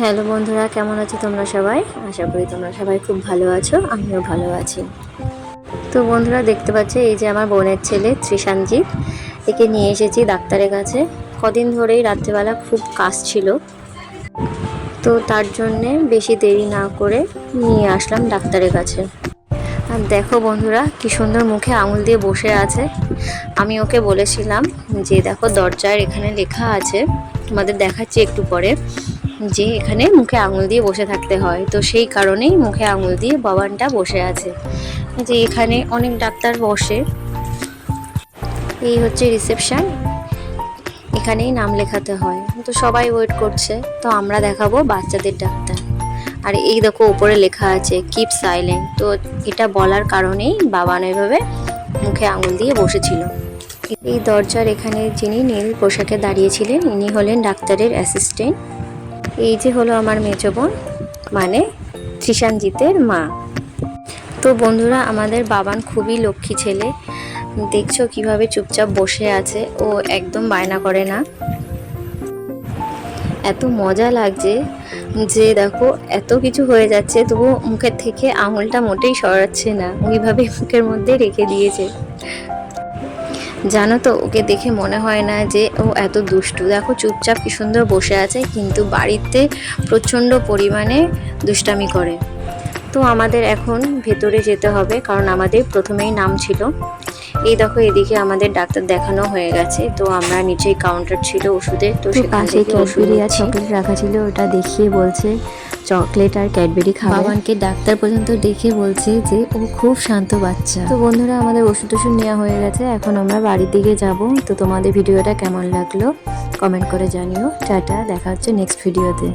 Hello বন্ধুরা, কেমন আছো তোমরা সবাই? আশা করি তোমরা সবাই খুব ভালো আছো, আমিও ভালো আছি। তো বন্ধুরা, দেখতে পাচ্ছ, এই যে আমার বোনের ছেলে ত্রিশানজিৎ, একে নিয়ে এসেছি ডাক্তারের কাছে। কদিন ধরেই রাত্রেবেলা খুব কাশ ছিল। তো তার জন্যে বেশি দেরি না করে নিয়ে আসলাম ডাক্তারের কাছে। আর দেখো বন্ধুরা, কি সুন্দর মুখে আঙুল দিয়ে বসে আছে। আমি ওকে বলেছিলাম যে, দেখো দরজার এখানে লেখা আছে, তোমাদের দেখাচ্ছি একটু পরে। যে এখানে মুখে আঙুল দিয়ে বসে থাকতে হয়। তো সেই কারণেই মুখে আঙুল দিয়ে বাবানটা বসে আছে। যে এখানে অনেক ডাক্তার বসে। এই হচ্ছে রিসেপশন। এখানেই নাম লেখাতে হয়। তো সবাই ওয়েট করছে। তো আমরা দেখাবো বাচ্চাদের ডাক্তার। আর এই দেখো উপরে লেখা আছে, কিপ সাইলেন্ট। তো এটা বলার কারণেই বাবান এভাবে মুখে আঙুল দিয়ে বসেছিল। এই দরজার এখানে যিনি নীল পোশাকে দাঁড়িয়েছিলেন, ইনি হলেন ডাক্তারের অ্যাসিস্ট্যান্ট। এই যে হলো আমার মেজো বোন মানে ত্রিশানজিতের মা। তো বন্ধুরা, আমাদের বাবান খুবই লক্ষ্মী ছেলে। দেখছ কীভাবে চুপচাপ বসে আছে, ও একদম বায়না করে না। এত মজা লাগছে যে দেখো, এত কিছু হয়ে যাচ্ছে তবু মুখের থেকে আঙুলটা মোটেই সরাচ্ছে না। ওইভাবে মুখের মধ্যে রেখে দিয়েছে। জানো তো ওকে দেখে মনে হয় না যে ও এত দুষ্টু। দেখো চুপচাপ কি সুন্দর বসে আছে কিন্তু বাড়িতে প্রচণ্ড পরিমাণে দুষ্টামি করে। তো আমাদের এখন ভেতরে যেতে হবে কারণ আমাদের প্রথমেই নাম ছিল। এই দেখো এদিকে আমাদের ডাক্তার দেখানো হয়ে গেছে। তো আমরা নিচেই কাউন্টার ছিল ওষুধের তো সেখান থেকে ওষুধ। রাখা ছিল ওটা দেখিয়ে বলছে। চকলেট আর ক্যাডবেরি খাওয়া বাবানকে ডাক্তার পর্যন্ত দেখে বলছে যে ও খুব শান্ত বাচ্চা। তো বন্ধুরা আমাদের ওষুধ ওষুধ নেওয়া হয়ে গেছে। এখন আমরা বাড়ির দিকে যাব। তো তোমাদের ভিডিওটা কেমন লাগল? কমেন্ট করে জানিও। টাটা দেখা হচ্ছে নেক্সট ভিডিওতে